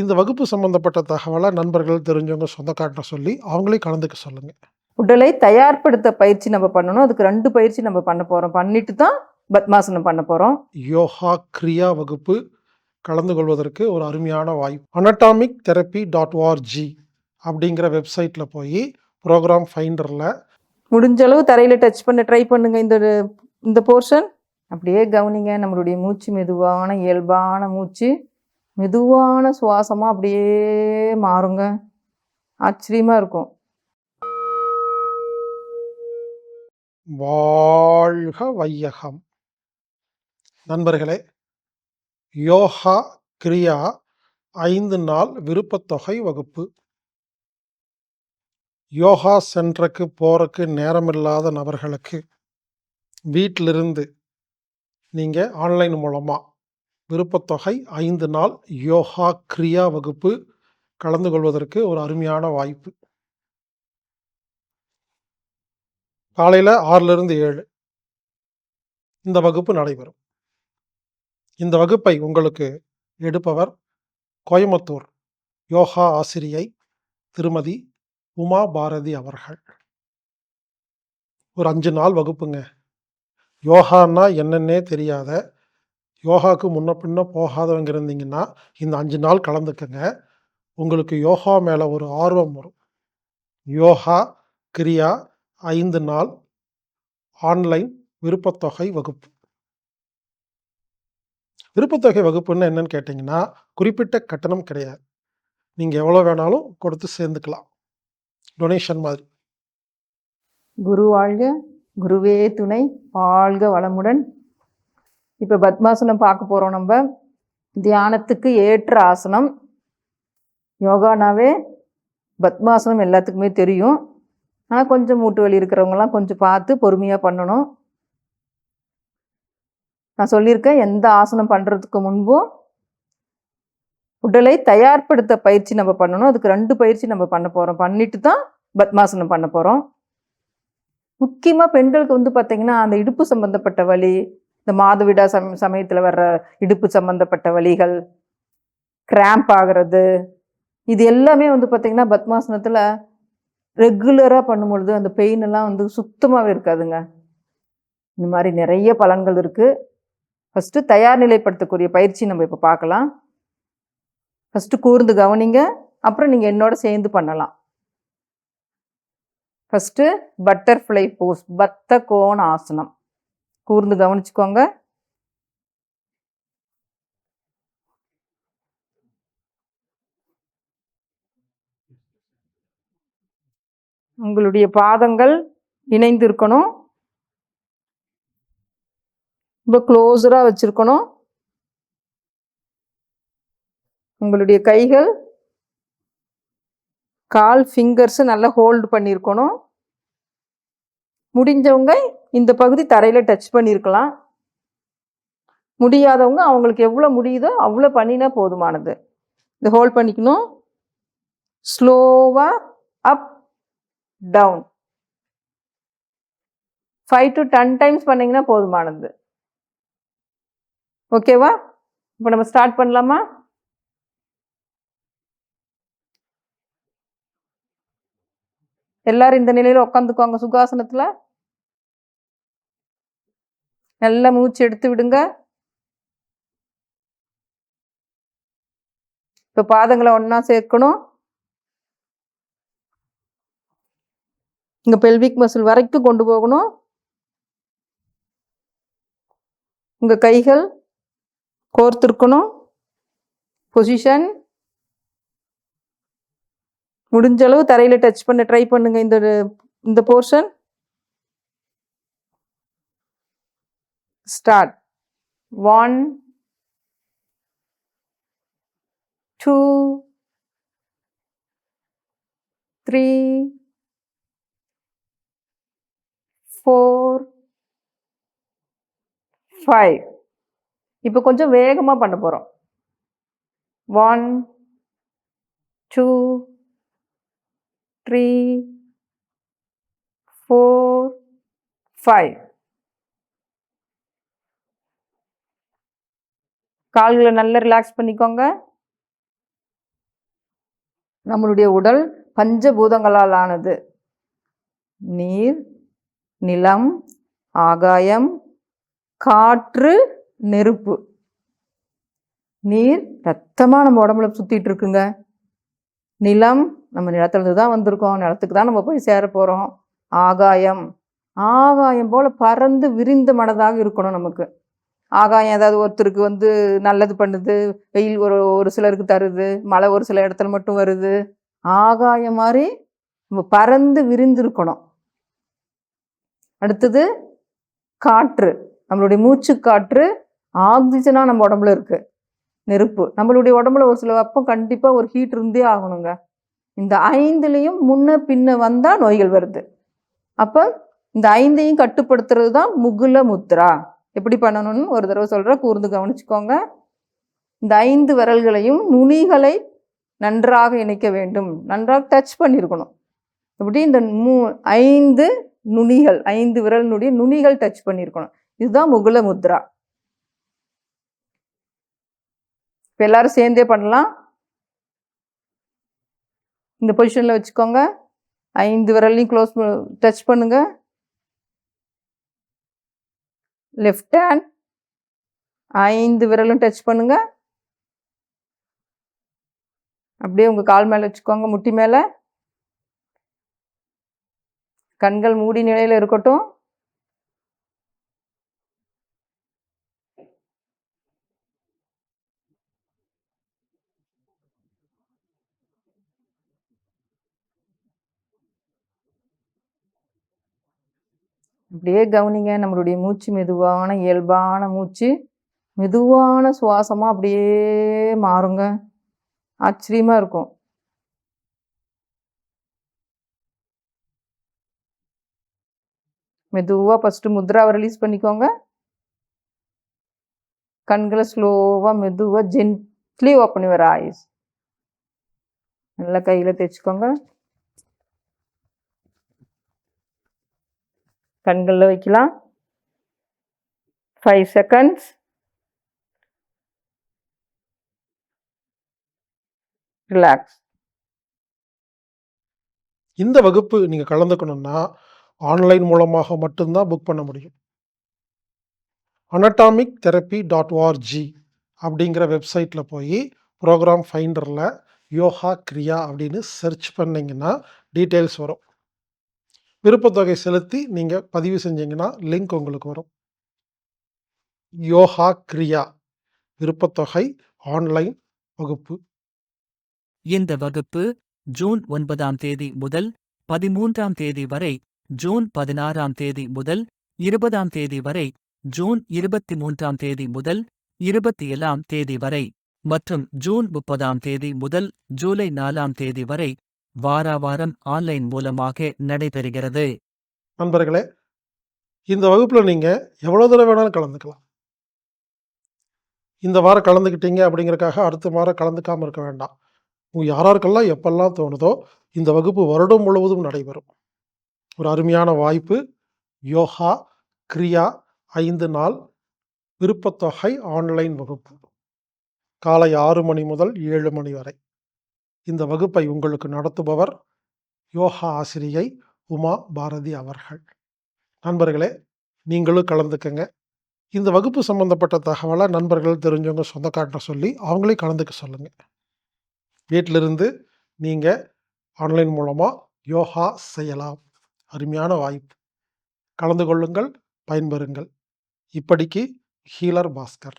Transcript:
இந்த வகுப்பு சம்மந்தப்பட்ட தகவலை நண்பர்கள், தெரிஞ்சவங்க, சொந்தக்கார்ட்ட சொல்லி அவங்களையும் கலந்துக்க சொல்லுங்க. உடலை தயார்படுத்த பயிற்சி நம்ம பண்ணணும். அதுக்கு 2 பயிற்சி நம்ம பண்ண போறோம். பண்ணிட்டு தான் பத்மாசனம் பண்ண போறோம். யோகா கிரியா வகுப்பு கலந்து கொள்வதற்கு ஒரு அருமையான வாய்ப்பு. அனடாமிக் தெரப்பி டாட் ஓஆர்ஜி அப்படிங்கிற வெப்சைட்ல போய் ப்ரோக்ராம் ஃபைண்டர்ல முடிஞ்ச அளவு தரையில டச் பண்ண ட்ரை பண்ணுங்க இந்த இந்த போர்ஷன். அப்படியே கவனிங்க நம்மளுடைய மூச்சு மெதுவான இயல்பான மூச்சு. மெதுவான சுவாசமாக அப்படியே மாறுங்க. ஆச்சரியமாக இருக்கும். வாழ்க வையகம். நண்பர்களே, யோகா கிரியா ஐந்து நாள் விருப்பத்தொகை வகுப்பு. யோகா சென்டருக்கு போகிறக்கு நேரமில்லாத நபர்களுக்கு வீட்டிலிருந்து நீங்கள் ஆன்லைன் மூலமாக விருப்பத்தொகை ஐந்து நாள் யோகா கிரியா வகுப்பு கலந்து கொள்வதற்கு ஒரு அருமையான வாய்ப்பு. காலையில் ஆறிலிருந்து ஏழு இந்த வகுப்பு நடைபெறும். இந்த வகுப்பை உங்களுக்கு எடுப்பவர் கோயம்புத்தூர் யோகா ஆசிரியை திருமதி உமா பாரதி அவர்கள். ஒரு அஞ்சு நாள் வகுப்புங்க. யோகான்னா என்னன்னே தெரியாத, யோகாக்கு முன்ன பின்ன போகாதவங்க இருந்தீங்கன்னா, இந்த அஞ்சு நாள் கலந்துக்கங்க. உங்களுக்கு யோகா மேலே ஒரு ஆர்வம் வரும். யோகா கிரியா ஐந்து நாள் ஆன்லைன் விருப்பத்தொகை வகுப்பு. விருப்பத்தொகை வகுப்புன்னு என்னன்னு கேட்டிங்கன்னா குறிப்பிட்ட கட்டணம் கிடையாது. நீங்கள் எவ்வளோ வேணாலும் கொடுத்து சேர்ந்துக்கலாம். டொனேஷன் மாதிரி. குரு வாழ்க, குருவே துணை, வாழ்க வளமுடன். இப்போ பத்மாசனம் பார்க்க போகிறோம் நம்ம தியானத்துக்கு ஏற்ற ஆசனம். யோகானாவே பத்மாசனம் எல்லாத்துக்குமே தெரியும். ஆனால் கொஞ்சம் மூட்டு வலி இருக்கிறவங்கலாம் கொஞ்சம் பார்த்து பொறுமையாக பண்ணணும். நான் சொல்லியிருக்கேன் எந்த ஆசனம் பண்ணுறதுக்கு முன்பும் உடலை தயார்படுத்த பயிற்சி நம்ம பண்ணணும். அதுக்கு ரெண்டு பயிற்சி நம்ம பண்ண போகிறோம் பண்ணிட்டு தான் பத்மாசனம் பண்ண போகிறோம் முக்கியமாக பெண்களுக்கு வந்து பார்த்திங்கன்னா அந்த இடுப்பு சம்பந்தப்பட்ட வலி, இந்த மாதவிடா சம் சமயத்தில் வர்ற இடுப்பு சம்பந்தப்பட்ட வழிகள் கிராம்ப் ஆகிறது இது எல்லாமே வந்து பார்த்திங்கன்னா பத்மாசனத்தில் ரெகுலராக பண்ணும்பொழுது அந்த பெயின் எல்லாம் வந்து சுத்தமாகவே இருக்காதுங்க. இந்த மாதிரி நிறைய பலன்கள் இருக்குது ஃபஸ்ட்டு தயார் நிலைப்படுத்தக்கூடிய பயிற்சி நம்ம இப்போ பார்க்கலாம். ஃபர்ஸ்ட்டு கூர்ந்து கவனிங்க. அப்புறம் நீங்கள் என்னோட சேர்ந்து பண்ணலாம். ஃபஸ்ட்டு பட்டர்ஃப்ளை போஸ் பத்த கோண ஆசனம். கூர்ந்து கவனிச்சுக்கோங்க. உங்களுடைய பாதங்கள் இணைந்து இருக்கணும். ரொம்ப க்ளோஸராக வச்சிருக்கணும். உங்களுடைய கைகள் கால் ஃபிங்கர்ஸ் நல்லா ஹோல்டு பண்ணியிருக்கணும். முடிஞ்சவங்க இந்த பகுதி தரையில் டச் பண்ணியிருக்கலாம். முடியாதவங்க அவங்களுக்கு எவ்வளோ முடியுதோ அவ்வளோ பண்ணினா போதுமானது. இந்த ஹோல்ட் பண்ணிக்கணும். ஸ்லோவாக up, down. Five to ten times பண்ணிங்கன்னா போதுமானது. ஓகேவா? இப்போ நம்ம ஸ்டார்ட் பண்ணலாமா? எல்லாரும் இந்த நிலையில் உட்காந்துக்குவாங்க சுகாசனத்தில் நல்லா மூச்சு எடுத்து விடுங்க. இப்போ பாதங்களை ஒன்றா சேர்க்கணும். இங்கே பெல்விக் மசில் வரைக்கும் கொண்டு போகணும். உங்கள் கைகள் கோர்த்துருக்கணும் பொசிஷன். முடிஞ்ச அளவு டச் பண்ண ட்ரை பண்ணுங்கள் இந்த இந்த portion. Start one two three four five இப்போ கொஞ்சம் வேகமாக பண்ண போகிறோம் one two three four five கால்களை நல்லா ரிலாக்ஸ் பண்ணிக்கோங்க. நம்மளுடைய உடல் பஞ்சபூதங்களால் ஆனது நீர் நிலம் ஆகாயம் காற்று நெருப்பு. நீர் ரத்தமாக நம்ம உடம்புல சுற்றிட்டு இருக்குங்க. நிலம் நம்ம நிலத்துலேருந்து தான் வந்திருக்கோம். நிலத்துக்கு தான் நம்ம போய் சேர போகிறோம் ஆகாயம். ஆகாயம் போல் பறந்து விரிந்த மனதாக இருக்கணும் நமக்கு. ஆகாயம் ஏதாவது ஒருத்தருக்கு வந்து நல்லது பண்ணுது வெயில் ஒரு ஒரு சிலருக்கு தருது மழை ஒரு சில இடத்துல மட்டும் வருது. ஆகாயம் மாதிரி நம்ம பறந்து விரிந்திருக்கணும். அடுத்தது காற்று. நம்மளுடைய மூச்சு காற்று ஆக்சிஜனாக நம்ம உடம்புல இருக்கு. நெருப்பு. நம்மளுடைய உடம்புல ஒரு சில வெப்பம் கண்டிப்பாக ஒரு ஹீட் இருந்தே ஆகணுங்க. இந்த ஐந்துலேயும் முன்ன பின்ன வந்தால் நோய்கள் வருது. அப்போ இந்த ஐந்தையும் கட்டுப்படுத்துறது தான் முகுல முத்ரா. எப்படி பண்ணணும்னு ஒரு தடவை சொல்கிறேன் கூர்ந்து கவனிச்சுக்கோங்க. இந்த ஐந்து விரல்களையும் நுனிகளை நன்றாக இணைக்க வேண்டும். நன்றாக டச் பண்ணியிருக்கணும் இப்படி இந்த மூ ஐந்து நுனிகள் ஐந்து விரல் நுடி நுனிகள் டச் பண்ணியிருக்கணும் இதுதான் முகுல முத்ரா. இப்போ எல்லாரும் சேர்ந்தே பண்ணலாம். இந்த பொசிஷனில் வச்சுக்கோங்க. ஐந்து விரல்லையும் க்ளோஸ் டச் பண்ணுங்கள் லெஃப்ட் ஹேண்ட் ஐந்து விரலும் டச் பண்ணுங்க. அப்படியே உங்கள் கால் மேலே வச்சுக்கோங்க முட்டி மேலே. கண்கள் மூடி நிலையில் இருக்கட்டும். அப்படியே கவனிங்க நம்மளுடைய மூச்சு மெதுவான இயல்பான மூச்சு மெதுவான சுவாசமாக அப்படியே மாறுங்க. ஆச்சரியமாக இருக்கும். மெதுவாக ஃபஸ்ட்டு முத்ராவை ரிலீஸ் பண்ணிக்கோங்க. கண்களை ஸ்லோவாக மெதுவாக ஜென்ட்லி ஓப்பன் யுவர் ஐஸ் நல்லா கையில் தைச்சிக்கோங்க கண்களில் வைக்கலாம். ஃபைவ் செகண்ட்ஸ் ரிலாக்ஸ் இந்த வகுப்பு நீங்கள் கலந்துக்கணும்னா ஆன்லைன் மூலமாக மட்டும்தான் புக் பண்ண முடியும். அனட்டாமிக் தெரப்பி டாட் ஓஆர்ஜி அப்படிங்கிற வெப்சைட்டில் போய் ப்ரோக்ராம் ஃபைண்டரில் யோகா கிரியா அப்படின்னு சர்ச் பண்ணிங்கன்னா டீட்டெயில்ஸ் வரும். விருப்பத்தொகை செலுத்தி நீங்கள் பதிவு செஞ்சீங்கன்னா லிங்க் உங்களுக்கு வரும். யோகா கிரியா விருப்பத்தொகை ஆன்லைன் வகுப்பு. இந்த வகுப்பு ஜூன் ஒன்பதாம் தேதி முதல் பதிமூன்றாம் தேதி வரை ஜூன் பதினாறாம் தேதி முதல் இருபதாம் தேதி வரை ஜூன் இருபத்தி மூன்றாம் தேதி முதல் இருபத்தி ஏழாம் தேதி வரை மற்றும் ஜூன் முப்பதாம் தேதி முதல் ஜூலை நாலாம் தேதி வரை வாராவாரம் ஆன்லைன் மூலமாக நடைபெறுகிறது. நண்பர்களே இந்த வகுப்பில் நீங்கள் எவ்வளோ தடவை வேணாலும் கலந்துக்கலாம். இந்த வாரம் கலந்துக்கிட்டீங்க அப்படிங்கிறக்காக அடுத்த வாரம் கலந்துக்காமல் இருக்க வேண்டாம். உங்கள் யாராருக்கெல்லாம் எப்பெல்லாம் தோணுதோ இந்த வகுப்பு வருடம் முழுவதும் நடைபெறும். ஒரு அருமையான வாய்ப்பு யோகா கிரியா ஐந்து நாள் விருப்பத்தொகை ஆன்லைன் வகுப்பு. காலை ஆறு மணி முதல் ஏழு மணி வரை. இந்த வகுப்பை உங்களுக்கு நடத்துபவர் யோகா ஆசிரியை உமா பாரதி அவர்கள். நண்பர்களே நீங்களும் கலந்துக்கங்க. இந்த வகுப்பு சம்பந்தப்பட்ட தகவலை நண்பர்கள் தெரிஞ்சவங்க சொந்தக்காட்ட சொல்லி அவங்களையும் கலந்துக்க சொல்லுங்கள் வீட்டிலிருந்து நீங்கள் ஆன்லைன் மூலமாக யோகா செய்யலாம். அருமையான வாய்ப்பு. கலந்து கொள்ளுங்கள் பயன்பெறுங்கள். இப்படிக்கு ஹீலர் பாஸ்கர்.